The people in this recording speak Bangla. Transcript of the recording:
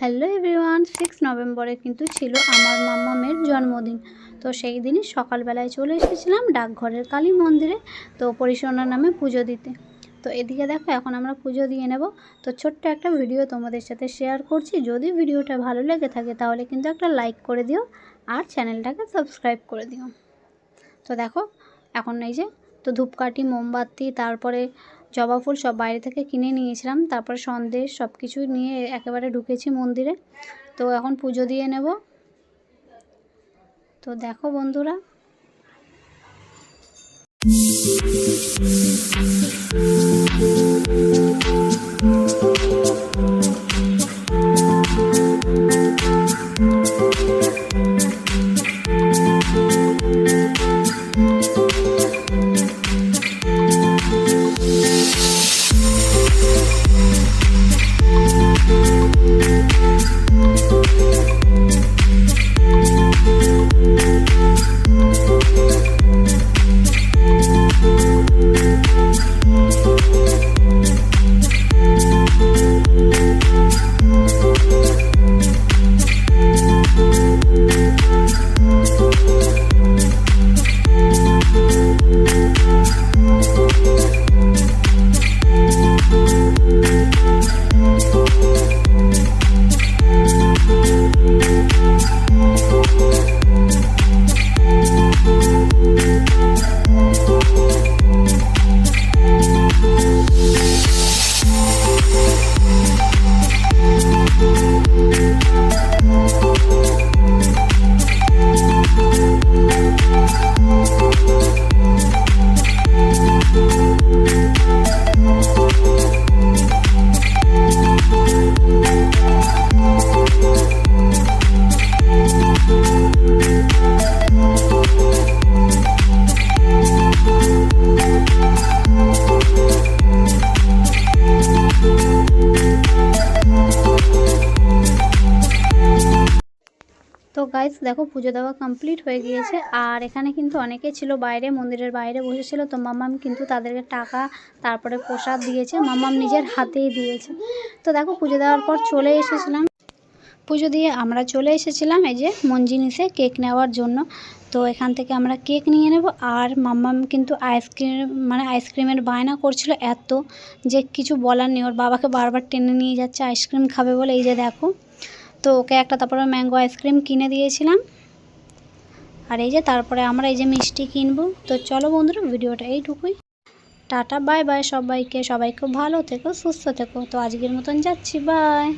হ্যালো এভরিওয়ান সিক্স নভেম্বরে কিন্তু ছিল আমার মাম্মামের জন্মদিন। তো সেই দিনই সকালবেলায় চলে এসেছিলাম ডাকঘরের কালী মন্দিরে, তো পরিসোনার নামে পুজো দিতে। তো এদিকে দেখো, এখন আমরা পুজো দিয়ে নেব। তো ছোট্ট একটা ভিডিও তোমাদের সাথে শেয়ার করছি। যদি ভিডিওটা ভালো লেগে থাকে তাহলে কিন্তু একটা লাইক করে দিও আর চ্যানেলটাকে সাবস্ক্রাইব করে দিও। তো দেখো, এখন এই যে, তো ধূপকাঠি, মোমবাতি, তারপরে জবা ফুল সব বাইরে থেকে কিনে নিয়েছিলাম। তারপরে সন্দেশ সব কিছু নিয়ে একেবারে ঢুকেছি মন্দিরে। তো এখন পুজো দিয়ে নেব। তো দেখো বন্ধুরা তো গাইজ দেখো পুজো দেওয়া কমপ্লিট হয়ে গিয়েছে। আর? এখানে কিন্তু অনেকে ছিল বাইরে মন্দিরের বাইরে বসেছিল। তো মামাম কিন্তু তাদেরকে টাকা তারপরে প্রসাদ দিয়েছে। মামাম নিজের হাতেই দিয়েছে। তো দেখো পুজো দেওয়ার পর চলে এসেছিলাম। পুজো দিয়ে আমরা চলে এসেছিলাম এই যে মঞ্জিনিসে কেক নেওয়ার জন্য। তো এখান থেকে আমরা কেক নিয়ে নেব। আর মাম্মাম কিন্তু আইসক্রিম মানে আইসক্রিমের বায়না করছিল এত যে কিছু বলার নেই। ওর বাবাকে বারবার টেনে নিয়ে যাচ্ছে আইসক্রিম খাবে বলে। এই যে দেখো তো ওকে একটা তারপরে ম্যাঙ্গো আইসক্রিম কিনে দিয়েছিলাম। আর এই যে তারপরে আমরা এই যে মিষ্টি কিনবো। তো চলো বন্ধুরা, ভিডিওটা এইটুকুই। টাটা, বাই বাই সবাইকে। সবাই খুব ভালো থেকো, সুস্থ থেকো। তো আজকের মতন যাচ্ছি, বাই।